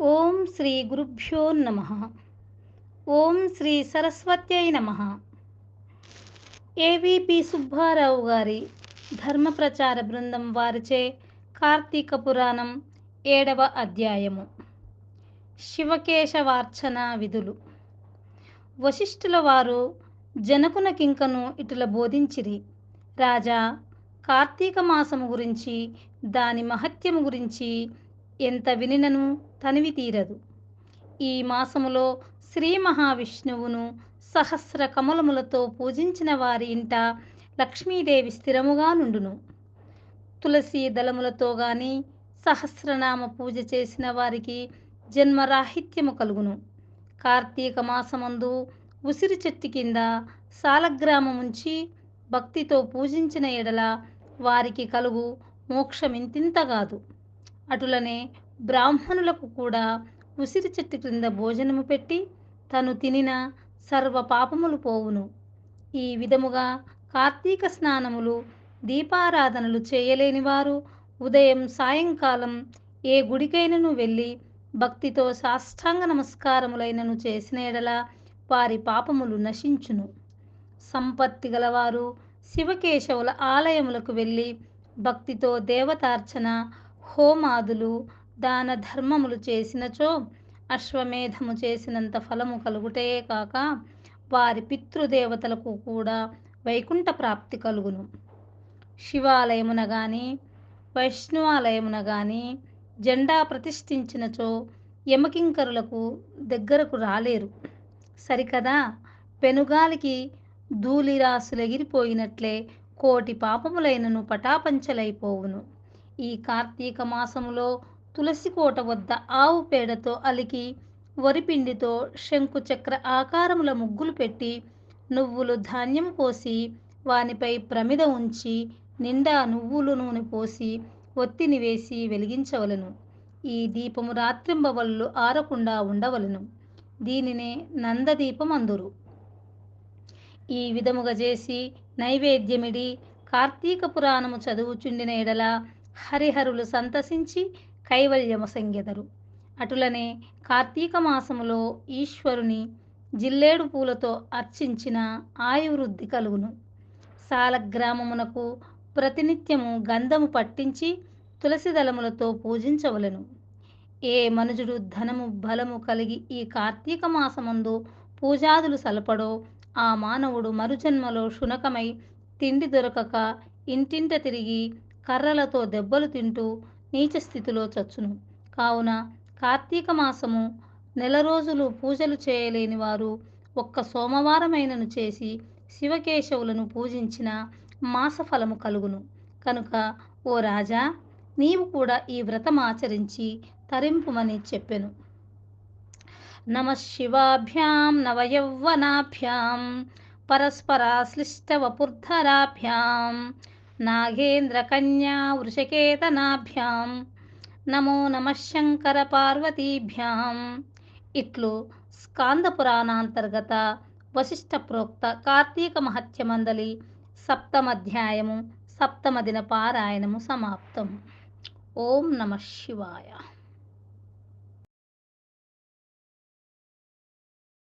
ఓం శ్రీ గురుభ్యో నమ. ఓం శ్రీ సరస్వత్యై నమ. ఏవిపి సుబ్బారావు గారి ధర్మ ప్రచార బృందం వారిచే కార్తీక పురాణం ఏడవ అధ్యాయము. శివకేశవార్చన విధులు. వశిష్ఠుల వారు జనకునకింకను ఇటుల బోధించిరి. రాజా కార్తీక మాసము గురించి దాని మహత్యము గురించి ఎంత వినినను తనివి తీరదు. ఈ మాసములో శ్రీ మహావిష్ణువును సహస్ర కమలములతో పూజించిన వారి ఇంట లక్ష్మీదేవి స్థిరముగా నుండును. తులసి దళములతో గాని సహస్రనామ పూజ చేసిన వారికి జన్మరాహిత్యము కలుగును. కార్తీక మాసమందు ఉసిరి చెట్టు కింద సాలగ్రామముంచి భక్తితో పూజించిన ఎడల వారికి కలుగు మోక్షమింతింతగాదు అటులనే బ్రాహ్మణులకు కూడా ఉసిరి చెట్టు క్రింద భోజనము పెట్టి తను తినిన సర్వ పాపములు పోవును. ఈ విధముగా కార్తీక స్నానములు దీపారాధనలు చేయలేని వారు ఉదయం సాయంకాలం ఏ గుడికైనను వెళ్ళి భక్తితో సాష్టాంగ నమస్కారములైనను చేసిన ఎడల వారి పాపములు నశించును. సంపత్తి గలవారు శివకేశవుల ఆలయములకు వెళ్ళి భక్తితో దేవతార్చన హోమాదులు దాన ధర్మములు చేసినచో అశ్వమేధము చేసినంత ఫలము కలుగుటే కాక వారి పితృదేవతలకు కూడా వైకుంఠ ప్రాప్తి కలుగును. శివాలయమున గాని వైష్ణవాలయమున గాని జెండా ప్రతిష్ఠించినచో యమకింకరులకు దగ్గరకు రాలేరు. సరికదా? పెనుగాలికి ధూళిరాసులెగిరిపోయినట్లే కోటి పాపములైనను పటాపంచలైపోవును. ఈ కార్తీక మాసములో తులసి కోట వద్ద ఆవు పేడతో అలికి వరిపిండితో శంకు చక్ర ఆకారముల ముగ్గులు పెట్టి నువ్వులు ధాన్యం పోసి వానిపై ప్రమిద ఉంచి నిండా నువ్వులు నూనె పోసి ఒత్తిని వేసి వెలిగించవలను. ఈ దీపము రాత్రింబవళ్ళు ఆరకుండా ఉండవలను. దీనినే నందదీపం అందురు ఈ విధముగా చేసి నైవేద్యమిడి కార్తీక పురాణము చదువుచుండిన ఎడల హరిహరులు సంతసించి కైవల్యము సంగెదరు అటులనే కార్తీక మాసములో ఈశ్వరుని జిల్లేడు పూలతో అర్చించిన ఆయువృద్ధి కలుగును. సాలగ్రామమునకు ప్రతినిత్యము గంధము పట్టించి తులసి దళములతో పూజించవలను. ఏ మనుజుడు ధనము బలము కలిగి ఈ కార్తీక మాసమందు పూజాదులు సలపడో ఆ మానవుడు మరుజన్మలో శునకమై తిండి దొరకక ఇంటింట తిరిగి కర్రలతో దెబ్బలు తింటూ నీచ స్థితిలో చచ్చును. కావున కార్తీక మాసము నెల రోజులు పూజలు చేయలేని వారు ఒక్క సోమవారమైనను చేసి శివకేశవులను పూజించిన మాసఫలము కలుగును. కనుక ఓ రాజా నీవు కూడా ఈ వ్రతం ఆచరించి తరింపుమని చెప్పెను. నమ శివాభ్యాం నవయౌవనాభ్యాం పరస్పరాశ్లిష్టవపుర్ధరాభ్యాం నాగేంద్రకన్యా వృషకేతనాభ్యాం. నమో నమ శంకర పార్వతీభ్యాం. ఇట్లు స్కాంద పురాణాంతర్గత వశిష్ఠ ప్రోక్త కార్తీక మహత్యమందలి సప్తమధ్యాయము సప్తమ దిన పారాయణము సమాప్తం. ఓం నమ శివాయ.